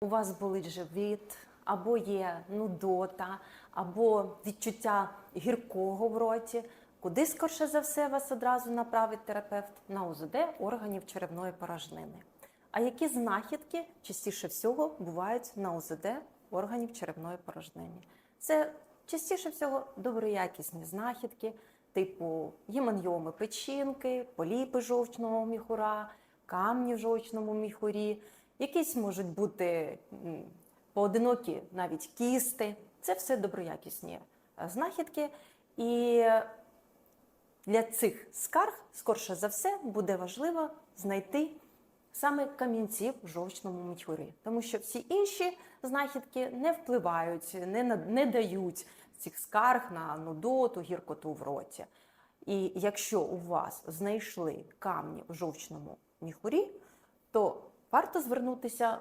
у вас болить живіт, або є нудота, або відчуття гіркого в роті, куди скорше за все вас одразу направить терапевт на УЗД органів черевної порожнини. А які знахідки частіше всього бувають на УЗД органів черевної порожнини? Це частіше всього доброякісні знахідки, типу гемангіоми печінки, поліпи жовчного міхура, камні в жовчному міхурі, якісь можуть бути поодинокі навіть кісти. Це все доброякісні е, знахідки. І для цих скарг, скорше за все, буде важливо знайти саме камінці в жовчному міхурі, тому що всі інші знахідки не впливають, не, не дають цих скарг на нудоту, гіркоту в роті. І якщо у вас знайшли камні в жовчному міхурі, то варто звернутися